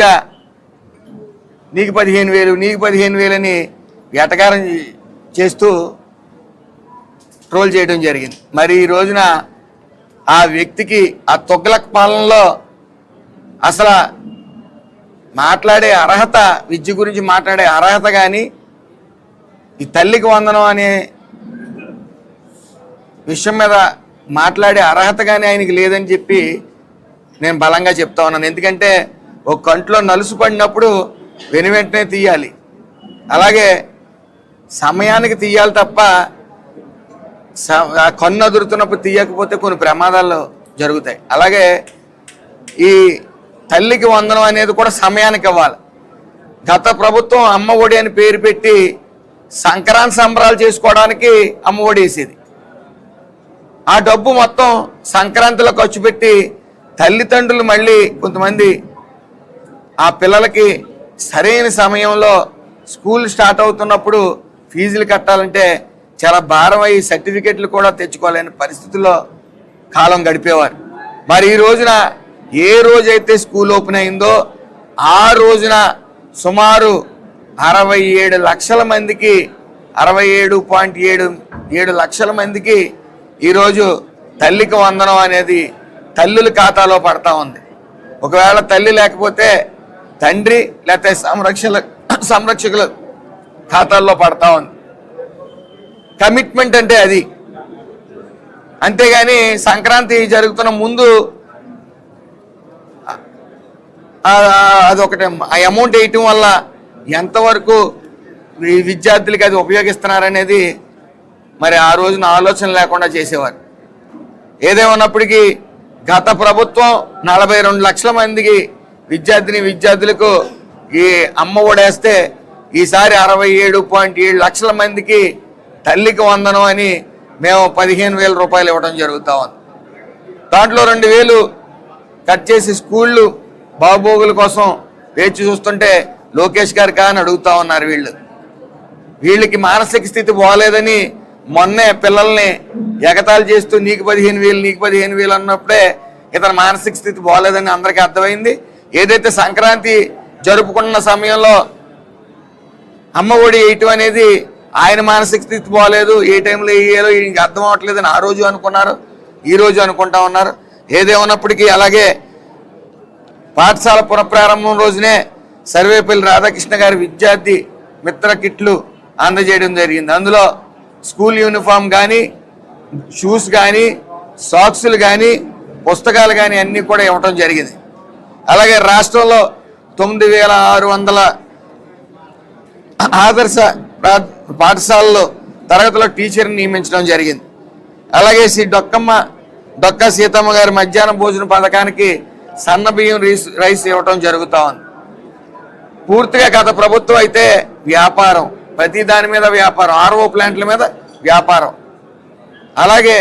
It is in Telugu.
గా నీకు పదిహేను వేలు నీకు పదిహేను వేలని వేటకారం చేస్తూ ట్రోల్ చేయడం జరిగింది. మరి ఈ రోజున ఆ వ్యక్తికి ఆ తొగ్లక్ పాలనలో అసలు మాట్లాడే అర్హత విద్య గురించి మాట్లాడే అర్హత కానీ ఈ తల్లికి వందనం అనే విషయం మీద మాట్లాడే అర్హత కానీ ఆయనకి లేదని చెప్పి నేను బలంగా చెప్తా ఉన్నాను. ఎందుకంటే ఒక కంట్లో నలుసు పడినప్పుడు వెను వెంటనే తీయాలి. అలాగే సమయానికి తీయాలి తప్ప స- కన్ను అదురుతున్నప్పుడు తీయకపోతే కొన్ని ప్రమాదాలు జరుగుతాయి. అలాగే ఈ తల్లికి వందనం అనేది కూడా సమయానికి ఇవ్వాలి. గత ప్రభుత్వం అమ్మ ఒడి అని పేరు పెట్టి సంక్రాంతి సంబరాలు చేసుకోవడానికి అమ్మ ఒడి వేసేది. ఆ డబ్బు మొత్తం సంక్రాంతిలో ఖర్చు పెట్టి తల్లిదండ్రులు మళ్ళీ కొంతమంది ఆ పిల్లలకి సరైన సమయంలో స్కూల్ స్టార్ట్ అవుతున్నప్పుడు ఫీజులు కట్టాలంటే చాలా భారం అయ్యి సర్టిఫికెట్లు కూడా తెచ్చుకోలేని పరిస్థితుల్లో కాలం గడిపేవారు. మరి ఈ రోజున ఏ రోజైతే స్కూల్ ఓపెన్ అయిందో ఆ రోజున సుమారు అరవై ఏడు లక్షల మందికి అరవై ఏడు పాయింట్ ఏడు ఏడు లక్షల మందికి ఈరోజు తల్లికి వందనం అనేది తల్లుల ఖాతాలో పడతా ఉంది. ఒకవేళ తల్లి లేకపోతే తండ్రి లేకపోతే సంరక్షణ సంరక్షకుల ఖాతాల్లో పడతా. ఉంది కమిట్మెంట్ అంటే అది. అంతేగాని సంక్రాంతి జరుగుతున్న ముందు ఆ- అదొకటి. ఆ అమౌంట్ వేయటం వల్ల ఎంతవరకు ఈ విద్యార్థులకి అది ఉపయోగిస్తున్నారనేది మరి ఆ రోజున ఆలోచన లేకుండా చేసేవారు. ఏదేమన్నప్పటికీ గత ప్రభుత్వం నలభై రెండు లక్షల మందికి విద్యార్థిని విద్యార్థులకు ఈ అమ్మ ఒడేస్తే ఈసారి అరవై ఏడు పాయింట్ ఏడు లక్షల మందికి తల్లికి వందనం అని మేము పదిహేను వేల రూపాయలు ఇవ్వడం జరుగుతూ ఉంది. దాంట్లో రెండు వేలు కట్ చేసి స్కూళ్ళు బాబోగుల కోసం వేచి చూస్తుంటే లోకేష్ గారు కానీ అడుగుతా ఉన్నారు వీళ్ళు. వీళ్ళకి మానసిక స్థితి బాగోలేదని మొన్నే పిల్లల్ని ఎగతాళి చేస్తూ నీకు పదిహేను వేలు నీకు పదిహేను వేలు అన్నప్పుడే ఇతని మానసిక స్థితి బాగోలేదని అందరికీ అర్థమైంది. ఏదైతే సంక్రాంతి జరుపుకున్న సమయంలో అమ్మ ఒడి వేయటం అనేది ఆయన మానసిక స్థితి పోలేదు ఏ టైంలో వేయాలో ఈయనకి అర్థం అవ్వట్లేదని ఆ రోజు అనుకున్నారు ఈ రోజు అనుకుంటా ఉన్నారు. ఏదేమన్నప్పటికీ అలాగే పాఠశాల పునఃప్రారంభం రోజునే సర్వేపల్లి రాధాకృష్ణ గారి విద్యార్థి మిత్ర కిట్లు అందజేయడం జరిగింది. అందులో స్కూల్ యూనిఫామ్ కానీ షూస్ కానీ సాక్సులు కానీ పుస్తకాలు కానీ అన్నీ కూడా ఇవ్వటం జరిగింది. అలాగే రాష్ట్రంలో తొమ్మిది వేల ఆరు వందల ఆదర్శ పాఠశాలలో తరగతిలో టీచర్ని నియమించడం జరిగింది. అలాగే శ్రీ డొక్కమ్మ డొక్క సీతమ్మ గారి మధ్యాహ్న భోజన పథకానికి సన్న బియ్యం రైస్ రైస్ ఇవ్వటం జరుగుతా ఉంది. పూర్తిగా గత ప్రభుత్వం అయితే వ్యాపారం ప్రతి దాని మీద వ్యాపారం ఆర్ఓ ప్లాంట్ల మీద వ్యాపారం. అలాగే